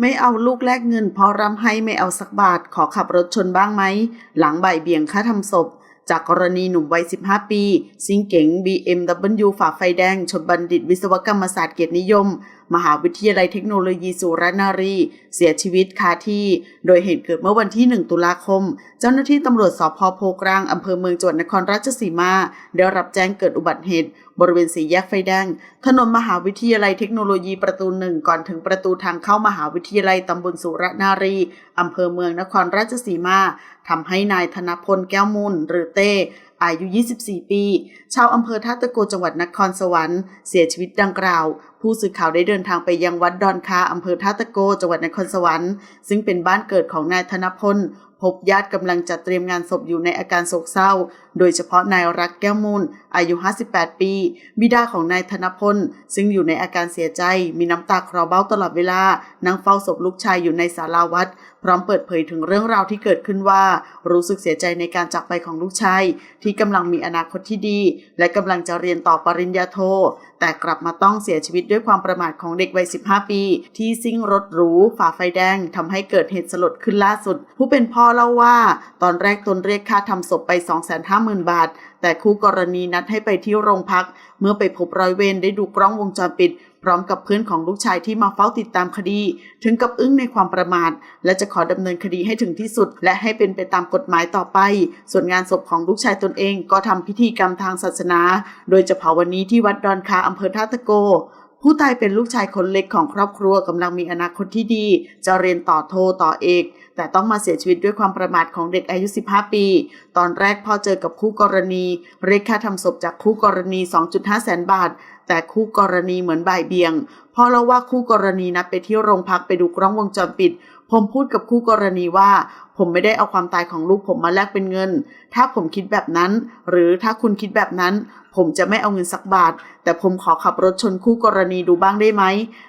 ไม่เอาลูกแลกเงินเพราะรำให้ไม่เอาสักบาทขอขับรถชนบ้างไหม หลังใบเบี่ยงค่าทำศพ จากกรณีหนุ่มวัย 15 ปี ซิงเก๋ง BMW ฝ่าไฟแดง ชนบัณฑิตวิศวกรรมศาสตร์เกียรตินิยม มหาวิทยาลัยเทคโนโลยีสุรนารี เสียชีวิตคาที่ โดยเหตุเกิดเมื่อวันที่ 1 ตุลาคม เจ้าหน้าที่ตำรวจสพโพกลางอำเภอเมืองจังหวัดนครราชสีมา ได้รับแจ้งเกิดอุบัติเหตุ บริเวณสี่แยกไฟแดง ถนนมหาวิทยาลัยเทคโนโลยีประตูหนึ่งก่อนถึงประตูทางเข้ามหาวิทยาลัยตำบลสุรนารีอำเภอเมืองนครราชสีมาทำให้นายธนพลแก้วมูลหรือเต้อายุ 24 ปี ชาวอำเภอท่าตะโกจังหวัดนครสวรรค์ เสียชีวิตดังกล่าว ผู้สื่อข่าวได้เดินทางไปยังวัดดอนคาอำเภอท่าตะโก จังหวัดนครสวรรค์ ซึ่งเป็นบ้านเกิดของนายธนพล พบญาติกำลังจัดเตรียมงานศพอยู่ในอาการโศกเศร้า โดยเฉพาะนายรักแก้วมูล อายุ 58 ปี บิดาของนายธนพล ซึ่งอยู่ในอาการเสียใจ มีน้ำตาคลอเบ้าตลอดเวลา นั่งเฝ้าศพลูกชายอยู่ในศาลาวัด พร้อมเปิดเผยถึงเรื่องราวที่เกิดขึ้นว่า รู้สึกเสียใจในการจากไปของลูกชายที่กำลังมีอนาคตที่ดี และกำลังจะเรียนต่อปริญญาโท แต่กลับมาต้องเสียชีวิตด้วยความประมาทของเด็กวัย 15 ปี ที่ซิ่งรถหรูฝ่าไฟแดงทำให้เกิดเหตุสลดขึ้นล่าสุด ผู้เป็นพ่อเล่าว่า ตอนแรกตนเรียกค่าทำศพไป 250,000 บาท แต่คู่กรณีนัดให้ไปที่โรงพัก เมื่อไปพบร้อยเวรได้ดูกล้องวงจรปิด พร้อมกับเพื่อนของลูกชายที่มาเฝ้าติดตามคดี ถึงกับอึ้งในความประมาท และจะขอดำเนินคดีให้ถึงที่สุด และให้เป็นไปตามกฎหมายต่อไป ส่วนงานศพของลูกชายตนเองก็ทำพิธีกรรมทางศาสนา โดยจะเผาวันนี้ที่วัดดอนคาอำเภอท่าตะโกผู้ตายเป็นลูกชายคนเล็กของครอบครัวกำลังมีอนาคตที่ดี จะเรียนต่อโทต่อเอก แต่ต้องมาเสียชีวิตด้วยความประมาทของเด็กอายุ 15 ปี ตอนแรกพ่อเจอกับคู่กรณี เรียกค่าทำศพจากคู่กรณี 2.5 แสนบาท แต่คู่กรณีเหมือนบ่ายเบี่ยงพ่อเล่าว่าคู่กรณีนัดไปที่โรงพักไปดูกล้องวงจรปิด ผมพูดกับคู่กรณีว่า ผมไม่ได้เอาความตายของลูกผมมาแลกเป็นเงิน ถ้าผมคิดแบบนั้น หรือถ้าคุณคิดแบบนั้นผมจะไม่เอาเงินสักบาท แต่ผมขอขับรถชนคู่กรณีดูบ้างได้ไหม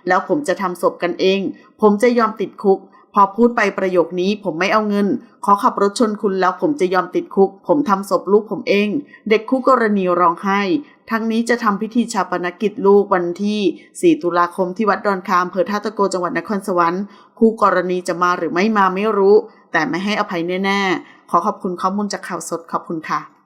แล้วผมจะทำศพกันเอง ผมจะยอมติดคุก พอพูดไปประโยคนี้ผมไม่เอาเงิน ขอขับรถชนคุณแล้วผมจะยอมติดคุก ผมทำศพลูกผมเอง เด็กคู่กรณีร้องไห้ ทั้งนี้จะทำพิธีชาปนกิจลูกวันที่ 4 ตุลาคมที่วัดดอนคามเภอท่าตะโกจังหวัดนครสวรรค์คู่กรณีจะมาหรือไม่มาไม่รู้ แต่ไม่ให้อภัยแน่ๆ ขอขอบคุณข้อมูลจากข่าวสดขอบคุณค่ะ